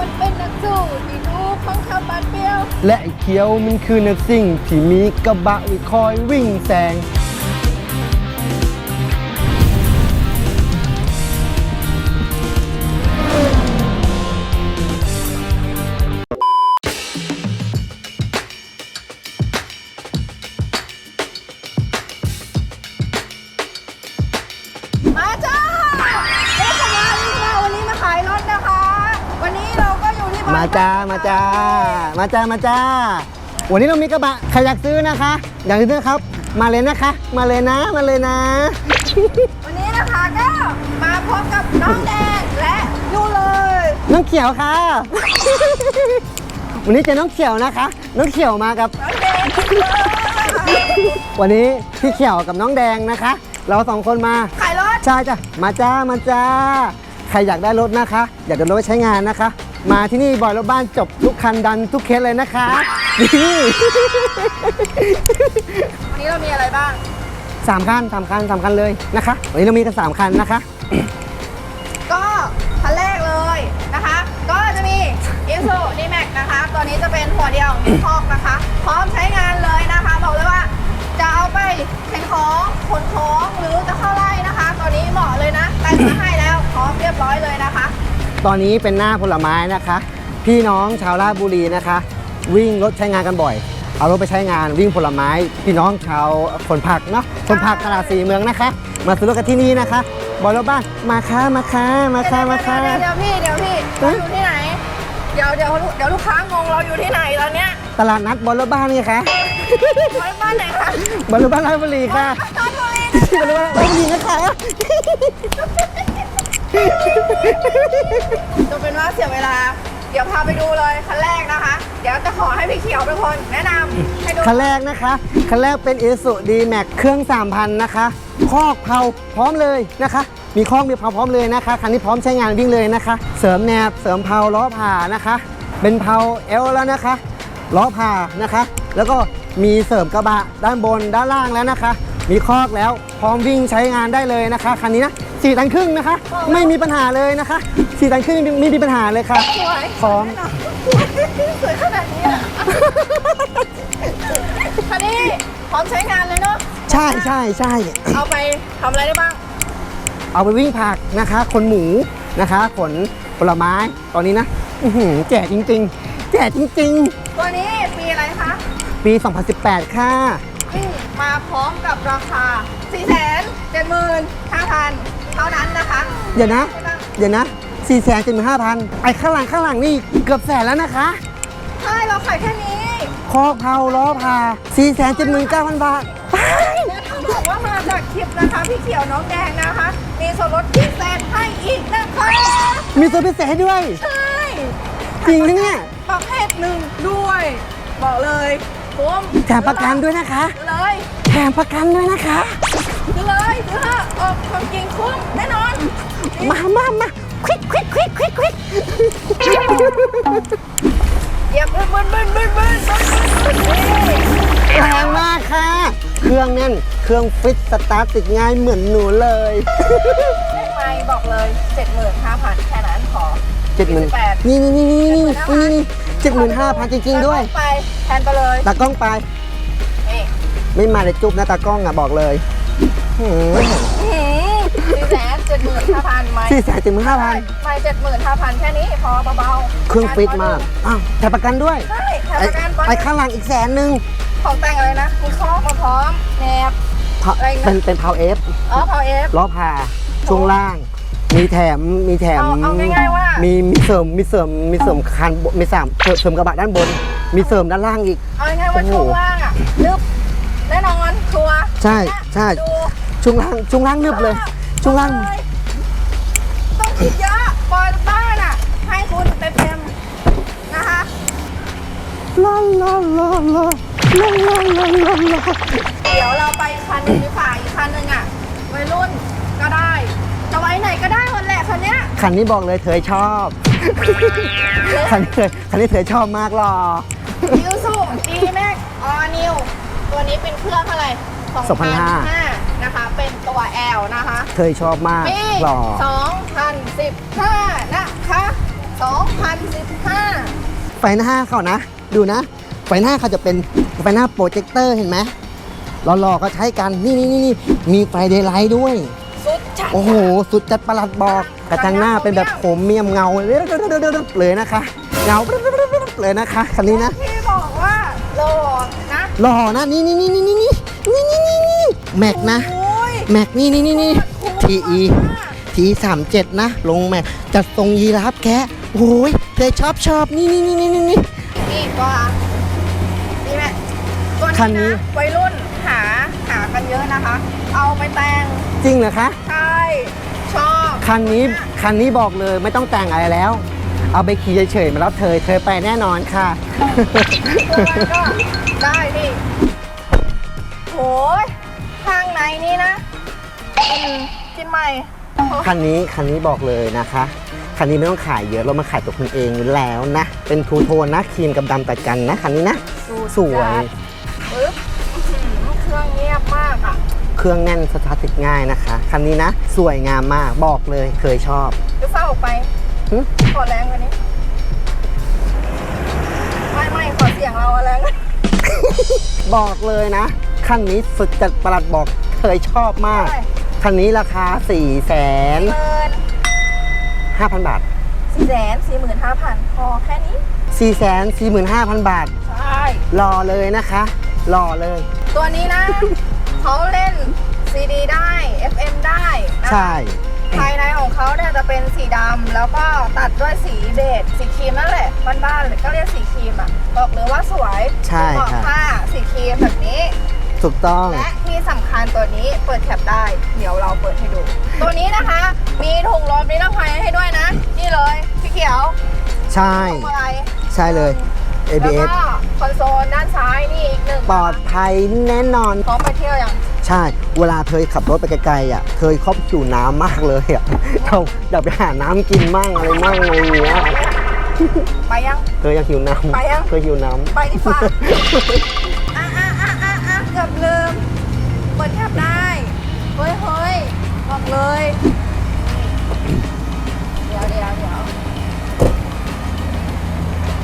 มันเป็นนักสู้ที่ดูของข้าวปานเปรียว และไอ้เขียวมันคือนักสิ่งที่มีกระบะไว้คอยวิ่งแซง มาจ้ามาจ้ามาจ้ามาจ้า วันนี้เรามีกระบะใครอยากซื้อนะคะ อยากซื้อนะครับ มาเลยนะคะ มาเลยนะมาเลยนะ วันนี้นะคะก็มาพบกับน้องแดงและยูเลย น้องเขียวค่ะ วันนี้เจอน้องเขียวนะคะ น้องเขียวมากับ น้องแดงเลยวันนี้พี่เขียวกับน้องแดงนะคะ เราสองคนมา ขายรถ ใช่จ้ะมาจ้ามาจ้า ใครอยากได้รถนะคะ อยากได้รถไว้ใช้งานนะคะ มาที่นี่บ่อยรถบ้านจบทุกคันดันทุกเคสเลยนะคะนี่วันนี้เรามีอะไรบ้างสามคันสามคันสามคันเลยนะคะวันนี้เรามีกันสามคันนะคะ ก็คันแรกเลยนะคะ ก็จะมี i s u d m a x นะคะ ตัวนี้จะเป็นหัวเดียวมีคอกนะคะ พร้อมใช้งานเลยนะคะ บอกเลยว่าจะเอาไปเข็นของขนของหรือจะเข้าไร่นะคะ ตัวนี้เหมาะเลยนะแต่งมาให้แล้ว พร้อมเรียบร้อยเลยนะคะ ตอนนี้เป็นหน้าผลไม้นะคะ พี่น้องชาวราชบุรีนะคะ วิ่งรถใช้งานกันบ่อย เอารถไปใช้งานวิ่งผลไม้ พี่น้องชาวคนผักเนาะคนผักตลาดสีเมืองนะคะ มาซื้อรถกันที่นี่นะคะบอยรถบ้านมาค่ะมาค่ะมาค่ะมาค่ะเดี๋ยวเดี๋ยวพี่เดี๋ยวพี่เราอยู่ที่ไหน เดี๋ยวเดี๋ยวเดี๋ยวลูกค้างงเราอยู่ที่ไหนตอนเนี้ยตลาดนัดบอยรถบ้านไงคะไว้บ้านไหนคะบอยรถบ้านราชบุรีค่ะตอนนี้บอยรถบ้านราชบุรีนะคะ จะเป็นว่าเสียเวลา เดี๋ยวพาไปดูเลยคันแรกนะคะ เดี๋ยวจะขอให้พี่เขียวเป็นคนแนะนำให้ดูคันแรกนะคะคันแรกเป็น i s u d m a x เครื่อง 3,000 นะคะ คอกเผาพร้อมเลยนะคะ มีคอกมีเผาพร้อมเลยนะคะ คันนี้พร้อมใช้งานวิ่งเลยนะคะ เสริมแนบเสริมเผาล้อผ่านะคะ เป็นเผาเอลแล้วนะคะล้อผ่านะคะ แล้วก็มีเสริมกระบะด้านบนด้านล่างแล้วนะคะ มีคอกแล้วพร้อมวิ่งใช้งานได้เลยนะคะคันนี้นะสี่ตันครึ่งนะคะ ไม่มีปัญหาเลยนะคะสี่ตันครึ่งไม่มีปัญหาเลยค่ะสวยพร้อมแน่นนสวยขนาดนี้อะคันนี้พร้อมใช้งานเลยเนาะใช่ใช่ใช่เอาไปทำอะไรได้บ้าง เอาไปวิ่งผักนะคะขนหมูนะคะขนผลไม้ตอนนี้นะอื้อหือแก่จริง ๆแก่จริงตัวนี้ปีอะไรคะๆปี 2018 ค่ะ วิ่งมาพร้อมกับราคา 4 7 5 0 0 0 เท่านั้นนะคะเดี๋ยวนะ เดี๋ยวนะ4 7 5 0 0 0ไอ้ข้างหลังข้างหลังนี่เกือบแสนแล้วนะคะ ใช่เราขายแค่นี้คอกเผาล้อพา4 7 9 0 0 0บาทตายและต้องบอกว่ามาจากคลิปนะคะพี่เขียวน้องแดงนะคะ มีส่วนลดพิเศษให้อีกนะคะมีตัวพิเศษให้ด้วย ใช่จริงนะเนี่ย ประเภทหนึ่งด้วย บอกเลย คุ้มแถมประกันด้วยนะคะเลยแถมประกันด้วยนะคะ ซื้อเลยซื้อเถอะออกความจริงคุ้มแน่นอน มามามาควิกควิกควิกควิกควิกเหยียบบึ้นบึ้นบึ้นบึ้นบึ้นบึ้นนี่แรงมากค่ะ เครื่องแน่น เครื่องฟิตสตาร์ทติดง่ายเหมือนหนูเลย เลขไม่บอกเลย 75,000 แค่นั้นขอ เจ็ดหมื่น48นี่นี่นี่นี่นี่นี่นี่ เจ็ดหมื่นห้าพันจริง ๆ ด้วย ไปแทนไปเลยตากล้องไป นี่ไม่มาเลยจุ๊บนะตากล้องอะบอกเลยหืมสี่แสนเจ็ดหมื่นห้าพันไหมสี่แสนเจ็ดหมื่นห้าพันไม่เจ็ดหมื่นห้าพันแค่นี้พอเบาๆเครื่องฟิตมากอ้าวแถมประกันด้วยใช่แถมไอ้ประกันปไอ้ข้างหลังอีกแสนหนึ่งของแต่งอะไรนะมีคอกมาพร้อมแนบเพราะอะไรนะเป็นเป็นเพาเอฟอ๋อพาวเอฟล้อผ่าช่วงล่าง มีแถมมีแถมเอาเอาง่ายๆว่ามี มีเสริมมีเสริมมีเสริมคันบมีสามเสริมเสริมกระบะด้านบน มีเสริมด้านล่างอีก เอาง่ายๆว่าโอ้โหช่วงล่างอะนึบแน่นอนชัวร์ใช่ใช่ดูช่วงล่างช่วงล่างนึบเลย ช่วงล่าง ต้องคิดเยอะบอยบ้านอะให้คุณเต็มๆนะคะ ลาลาลาลาลาลาลาลาลาเดี๋ยวเราไปอีกคันหนึงดีกว่าอีกคันหนึงอะวัยรุ่นก็ได้ จะไว้ไหนก็ได้หมดแหละคันเนี้ยคันนี้บอกเลยเธอชอบ คันนี้เธอคันนี้เธอชอบมากหรอมิวสุดีแม็กออนิวตัวนี้เป็นเครื่องเท่าไหร่2005นะคะ เป็นตัว L นะคะเธอชอบมากปีหรอ2015 นะคะ 2015 ไฟหน้าเขานะ ดูนะ ไฟหน้าเขาจะเป็นไฟหน้าโปรเจคเตอร์เห็นไหมหล่อๆก็ใช้กันนี่นี่นี่นี่มีไฟเดย์ไลท์ด้วยสุดจัด โอ้โห สุดจัดประหลัดบอก กระจังหน้าเป็นแบบโคมเมียมเงาเลยนะคะ เงาเลยนะคะคันนี้นะที่บอกว่าโหลนะหล่อนะนี่นี่นี่นี่นี่นี่นี่นี่นี่นี่แม็กนะโอ้ยแม็กนี่นี่นี่นี่ทีอีทีสามเจ็ดนะ ลงแม็กจัดทรงยีราฟแคะโอ้ยเธอชอบชอบนี่นี่นี่นี่นี่นี่ตัวนี่แม่ตัวคันนี้นี้นะวัยรุ่น หาหากันเยอะนะคะ เอาไปแต่งจริงเหรอคะ ใช่ชอบคันนี้คันนี้บอกเลยไม่ต้องแต่งอะไรแล้ว เอาไปขี่เฉยๆมารับเธอ เธอไปแน่นอนค่ะตัวมันก็ได้นี่โหยข้างในนี่นะกินกินใหม่คันนี้คันนี้บอกเลยนะคะ คันนี้ไม่ต้องขายเยอะเรามาขายตัวคุณเองอยู่แล้วนะ เป็นทูโทนนะครีมกับดำตัดกันนะคันนี้นะสวยปึ๊ เครื่องแน่นสตาร์ทติดง่ายนะคะ คันนี้นะ สวยงามมากบอกเลยเคยชอบจะเศร้าออกไปหึขอแรงกว่านี้ ไม่ไม่ขอเสียงเราอะแรงกว่านี้บอกเลยนะ คันนี้สุดจัดประหลัดบอกเคยชอบมาก เท่าไหร่ คันนี้ราคา 4 5 0 0เกิน0 บาท สี่แสนสี่หมื่นห้าพันพอแค่นี้ 4 4 5 0 0 0 บาท ใช่ รอเลยนะคะ รอเลย ตัวนี้นะ เขาเล่น CD ได้ FM ได้นะใช่ ภายในของเขาเนี่ยจะเป็นสีดำแล้วก็ตัดด้วยสีเบจสีครีมนั่นแหละบ้านๆก็เรียกสีครีมอะบอกเลยว่าสวยใช่เหมาะค่ะผ้าสีครีมแบบนี้ ถูกต้อง และที่สำคัญตัวนี้เปิดแคปได้ เดี๋ยวเราเปิดให้ดู ตัวนี้นะคะ มีถุงลมนิรภัยให้ด้วยนะ นี่เลยพี่เขียวใช่พวงมาลัยใช่เลย แล้ว ABS ก็ คอนโซลด้านซ้ายนี่อีกหนึ่งปลอดภัยแน่นอน พร้อมไปเที่ยวยังใช่ เวลาเธอขับรถไปไกลๆอะเธอครอบหิวน้ำมากเลยอะเราอยากไปหาน้ำกินมั่งอะไรมั่งอะไรอย่างเงี้ยไปยังเธออยากหิวน้ำไปยังเธอหิวน้ำไปดีกว่าอะอะอะอะอะเกือบลืมเปิดแคปได้ เฮ้ยเฮ้ยบอกเลย เดี๋ยวเดี๋ยวเดี๋ยว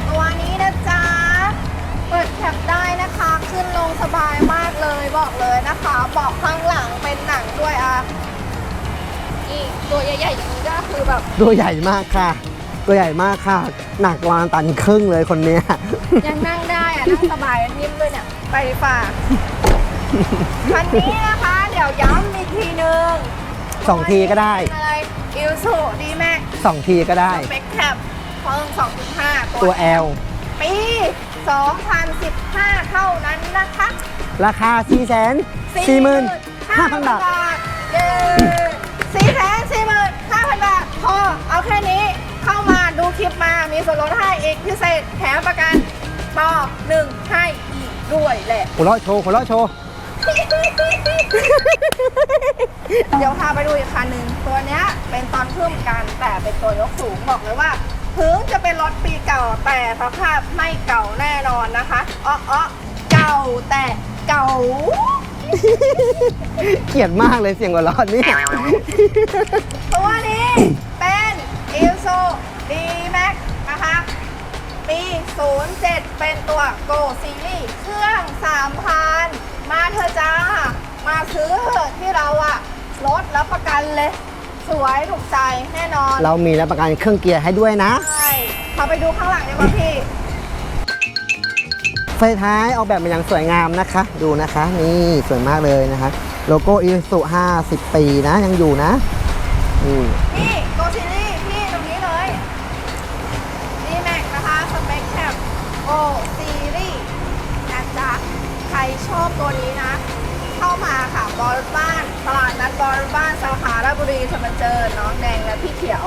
ตัวนี้นะจ๊ะ เปิดแคปได้นะคะ ขึ้นลงสบายมากเลยบอก เลยนะคะเบาะข้างหลังเป็นหนังด้วยอะนี่ตัวใหญ่ๆอย่างนี้ก็คือแบบตัวใหญ่มากค่ะ ตัวใหญ่มากค่ะ หนักประมาณตันครึ่งเลยคนเนี้ย ยังนั่งได้อะนั่งสบายนิ่มด้วยเนี่ยไปดีกว่าคันนี้นะคะ เดี๋ยวย้ำอีกทีนึงสองทีก็ได้อะไรอิลสูดีแม็กสองทีก็ได้สเปคแคปเพิ่ง2.5 ตัว L ปี 2015 เท่านั้นนะคะ ราคา 4 4 5 0 0 0 บาทเย้สี่แสนสี่หมื่นห้าพันบาท พอ เอาแค่นี้เข้ามาดูคลิปมามีส่วนลดให้อีกพิเศษแถมประกันปอหนึ่งให้อีกด้วยแหละ หัวเราะโชว์หัวเราะโชว์ เดี๋ยวพาไปดูอีกคันหนึ่งตัวเนี้ยเป็นตอนขึ้นกันแต่เป็นตัวยกสูงบอกเลยว่า ถึงจะเป็นรถปีเก่าแต่สภาพไม่เก่าแน่นอนนะคะอ้ออ้อเก่าแต่เก่าเกลียดมากเลยเสียงหัวเราะนี่ ตัวนี้เป็น i s o d Max นะคะ ปี 07 เป็นตัว Go Series เครื่อง 3,000 มาเธอะจ้า มาซื้อเถอะที่เราอะลดรับประกันเลย สวยถูกใจแน่นอน เรามีรับประกันเครื่องเกียร์ให้ด้วยนะ ใช่พาไปดูข้างหลังได้ป่ะพี่ ไฟท้ายออกแบบมาอย่างสวยงามนะคะ ดูนะคะ นี่สวยมากเลยนะคะ โลโก้อีสุ50 ปีนะยังอยู่นะนี่นี่ Go Series พี่ตรงนี้เลย d Max นะคะ สเปคแคป Go Series นะจ๊ะ ใครชอบตัวนี้นะ เข้ามาค่ะบอลบ้าน ตลาดนัดบอลบ้าน สาขาราชบุรีจะมาเจอน้องแดงและพี่เขียว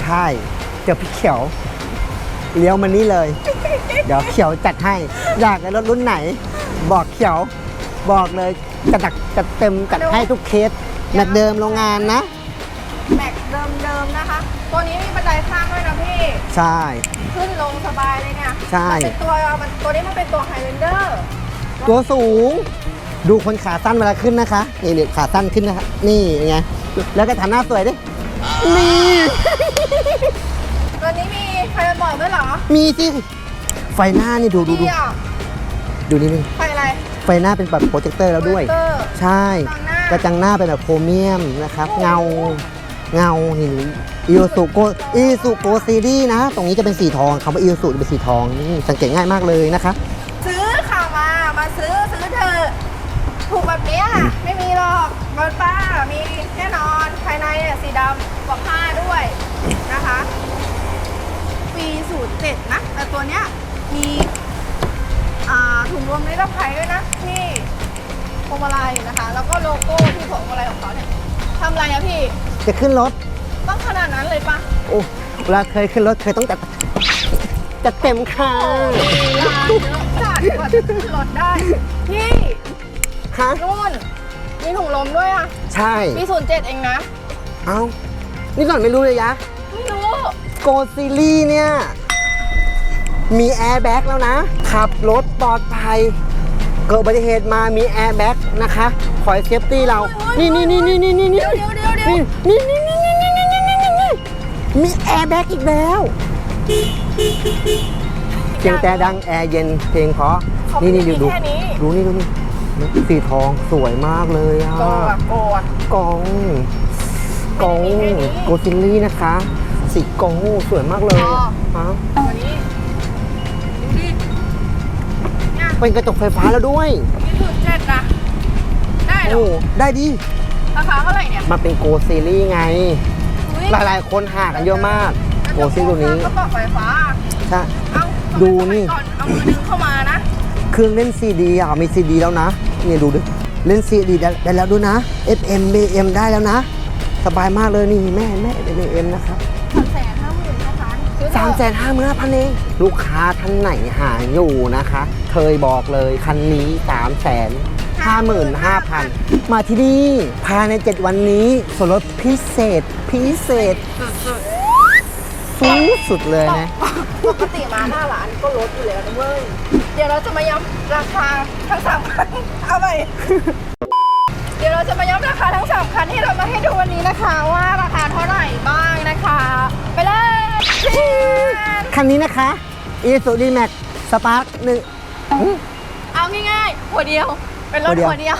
ใช่เดี๋ยวพี่เขียว เลี้ยวมานี่เลย เดี๋ยวเขียวจัดให้ อยากได้รถรุ่นไหน บอกเขียว บอกเลยจัดจัดจัดเต็มจัดให้ทุกเคสแมทเดิมโรงงานนะ แม็กเดิมๆนะคะ ตัวนี้มีบันไดข้างด้วยนะพี่ ใช่ ขึ้นลงสบายเลยเนี่ยใช่มันเป็นตัวมันตัวนี้มันเป็นตัวไฮเลนเดอร์ ตัวสูง ดูคนขาสั้นเวลาขึ้นนะคะ นี่นี่ขาสั้นขึ้นนะคะ นี่ไง แล้วก็ฐานหน้าสวยดิ นี่ ตัวนี้มีไฟบอกด้วยเหรอมีสิ ไฟหน้านี่ดูดูดูเที่ยวดูนี่นี่ ไฟอะไร ไฟหน้าเป็นแบบโปรเจคเตอร์แล้วด้วย โปรเจคเตอร์ใช่กระจังหน้ากระจังหน้าเป็นแบบโครเมียมนะครับเงา เงานี่อีโอสุโกอีสุโกซีรีนะ ตรงนี้จะเป็นสีทองคำว่าอีโอสุจะเป็นสีทองนี่สังเกตง่ายมากเลยนะคะ ซื้อข่าวมา มาซื้อซื้อเถอะถูกแบบเนี้ยไม่มีหรอก รถป้ามีแน่นอนภายในเนี่ยสีดำกว่าผ้าด้วยนะคะปีสูตรเจ็ดนะ แต่ตัวเนี้ยมีอ่าถุงลมนิรภัยด้วยนะที่พวงมาลัยนะคะ แล้วก็โลโก้ที่พวงมาลัยของเขาเนี่ยทำอะไรอะพี่ จะขึ้นรถ ต้องขนาดนั้นเลยปะโอ้เวลาเคยขึ้นรถเคยต้องจัดจัดเต็มค่ะลานเยอะจัดกว่าจะขึ้นรถได้พี่ฮะนู่น มีถุงลมด้วยอะใช่ปีศูนย์เจ็ดเองนะ เอ้า นี่ก่อนไม่รู้เลยยะ ไม่รู้ โกซีรีเนี่ย มีแอร์แบ็กแล้วนะ ขับรถปลอดภัย เกิดอุบัติเหตุมามีแอร์แบ็กนะคะคอยเซฟตี้เรานี่นี่นี่นี่นี่นี่นี่เดี๋ยวเดี๋ยวเดี๋ยวเดี๋ยวนี่นี่นี่นี่นี่นี่นี่นี่นี่มีแอร์แบ็กอีกแล้วเสียงแต่ดังแอร์เย็นเพลงเพราะนี่นี่ดูดูแค่นี้ ดูนี่ดูนี่ สีทองสวยมากเลยอะโกอะโกอะกองกองแค่นี้โกซิลลี่นะคะ สีกองสวยมากเลยอ๋อฮะตัวนี้ดูดิเนี่ยเป็นกระจกไฟฟ้าแล้วด้วยปีศูนย์เจ็ดนะได้เหรโอ้อได้ดีราคาเท่าไหร่เนี่ยมาเป็นโกซิลลี่ไงอุ๊หลายๆ คนหากันเยอะมาก โกซิลตัวนี้กระบอกไฟฟ้าใช่เอ้าดูนี่ก่อนเอามือดึงเข้ามานะ เครื่องเล่นซีดีอะมีซีดีแล้วนะ นี่ดูดิเล่นซีดีได้ได้แล้วด้วยนะ FM BM ได้แล้วนะ สบายมากเลยนี่แม่แม่ BM นะครับสามแสนห้าหมื่นนะคะซื้อเถอะสามแสนห้าหมื่นห้าพันเองลูกค้าท่านไหนหาอยู่นะคะ เคยบอกเลยคันนี้สามแสนห้าหมื่นห้าพันมาที่นี่ภายใน7วันนี้ส่วนลดพิเศษพิเศษสุดสูงสุดเลยนะๆปกติมาหน้าร้านก็ลดอยู่แล้วนะเว้ย เดี๋ยวเราจะมาย้ำราคาทั้งสามคัน เอาไป เดี๋ยวเราจะมาย้ำราคาทั้งสามคันที่เรามาให้ดูวันนี้นะคะว่าราคาเท่าไหร่บ้างนะคะ ไปเลยคันนี้นะคะ i s u d m a x Spark หนึ่ง เอาง่ายๆหัวเดียว เป็นรถหัหัววเดีเดียยว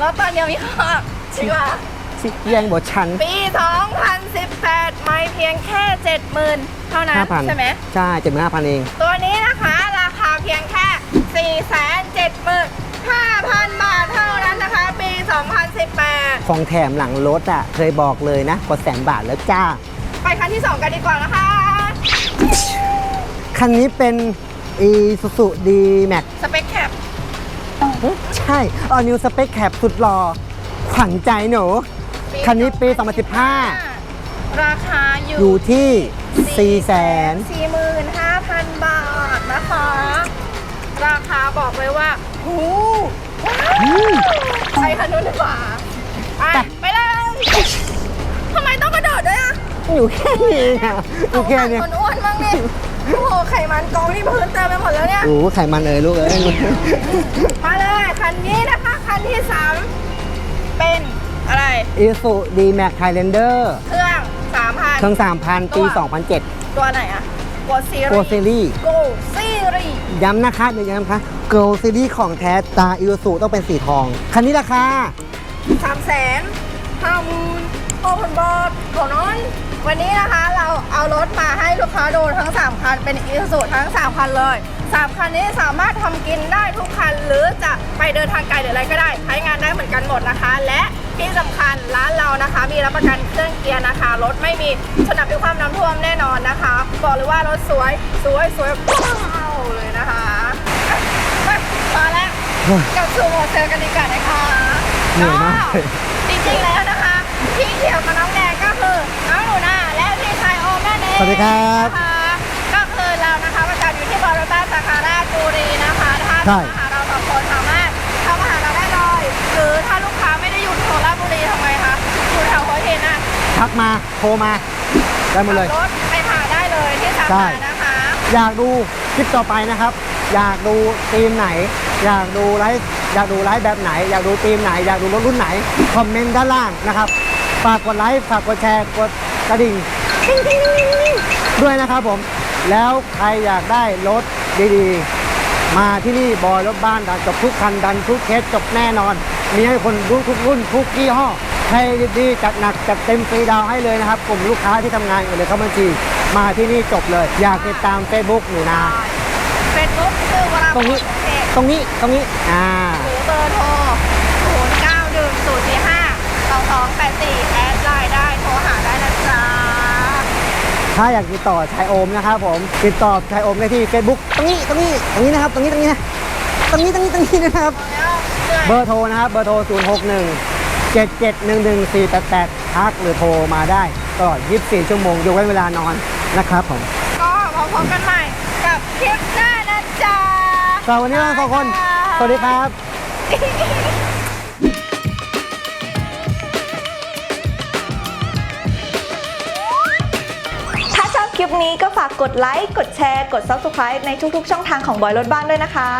วรถตอนเดียวมีค่าชิว่าชิแยงบทชันปี 2018 ไม่เพียงแค่ 70,000 เท่านั้น 5,000ใช่ไหม ใช่เจ็ดหมื่นห้าพันเอง ตัวนี้นะคะราคาเพียงแค่ 475,000 บาทเท่านั้นนะคะ ปี 2018 ของแถมหลังรถอะ เคยบอกเลยนะ กว่าแสนบาทแล้วจ้า ไปคันที่ 2 กันดีกว่านะคะ คันนี้เป็น Isuzu D-Max สเปคแคปใช่ All New Spec Cab สุดหล่อขวัญใจหนู คันนี้ปี 2015 ราคาอยู่อยู่ที่ 4 0 0 0 0 45,000บาทนะคะ ราคาบอกเลยว่าหูไปคันนู้นดีกว่าไปไปเลยทำไมต้องกระโดดด้วยอะอยู่แค่นี้อะอยู่แค่นี้คนอ้วนบ้างนี่โอ้โหไขมันกองที่พื้นเต็มไปหมดแล้วเนี่ยโอ้ไขมันเอ่ยลูกเอ้ยมาเลยคันนี้นะคะคันที่สามเป็นอะไร Isuzu D-Max Highlander เครื่อง เครื่อง3,000 3,000 ปี 2007 ตัวไหนอะโกซี Go รี Series โกซีรีย้ำนะคะเดี๋ยวย้ำนะคะ Go Series ของแท้ตา Isuzu ต้องเป็นสีทอง คันนี้ราคา สามแสนห้าหมื่นหกพันบาทเท่านั้นวันนี้นะคะเราเอารถมาให้ลูกค้าดูทั้ง 3 คันเป็นอีซูทั้ง 3 คันเลย 3 คันนี้สามารถทำกินได้ทุกคันหรือจะ ไปเดินทางไกลหรืออะไรก็ได้ใช้งานได้เหมือนกันหมดนะคะ และที่สำคัญร้านเรานะคะ มีรับประกันเครื่องเกียร์นะคะรถไม่มีชนกับความน้ำท่วมแน่นอนนะคะบอกเลยว่ารถสวยสวยสวยว้าวเลยนะคะอะมามาแล้วกลับสู่โมเซลกันดีกว่านะคะเหนื่อยมากเลยจริงๆแล้วนะคะพี่เขียวกับน้องแดงก็คือน้องหนูนาและพี่ชายโอมนั่นเองสวัสดีครับนะคะก็คือเรานะคะประจำอยู่ที่บริษัทสาขาราชบุรีนะคะถ้าใหัวหินอะทักมาโทรมาได้หมดเลย ขับรถไปหาได้เลยที่สาใช่ ขานะคะอยากดูคลิปต่อไปนะครับ อยากดูทีมไหน อยากดูไลฟ์อยากดูไลฟ์แบบไหน อยากดูทีมไหน อยากดูรถรุ่นไหน คอมเมนต์ด้านล่างนะครับ ฝากกดไลค์ฝากกดแชร์กดกระดิ่งด้วยนะครับผม แล้วใครอยากได้รถดีๆ มาที่นี่บอยรถบ้านดันจบทุกคันดันทุกเคสจบแน่นอน มีให้คนรู้ทุกรุ่นทุกยี่ห้อ ให้ดีๆจัดหนักจัดเต็มฟรีดาวน์ให้เลยนะครับ กลุ่มลูกค้าที่ทำงานอยู่เลยเข้าบัญชีมาที่นี่จบเลย อยากติดตาม Facebook หนูนาเฟซบุ๊กชื่อวราพตรงรนี้เพจตรงนี้ตรงนี้อ่าหรือเบอร์โทร0 9 1 0 4 5 2 2 8 4 แอดไลน์ได้โทรหาได้นะจ๊ะถ้าอยากติดต่อชายโอมนะครับผมติดต่อชายโอมได้ที่ Facebook ตรงนี้ตรงนี้ตรงนี้นะครับ ตรงนี้ตรงนี้นะตรงนี้ตรงนี้ตรงนี้นะครับ แล้วเหนื่อย เบอร์โทรนะครับ เบอร์โทร 0 6 1 7 7 1 1 4 8 8ทักหรือโทรมาได้ตลอด 24 ชั่วโมงยกเว้นเวลานอนนะครับผม ก็มาพบกันใหม่กับคลิปหน้านะจ๊ะสำหรับวันนี้เราสองคน สวัสดีครับ ถ้าชอบคลิปนี้ก็ฝากกดไลค์ กดแชร์ กด Subscribe ในทุกๆ ช่องทางของบอยรถบ้านด้วยนะคะ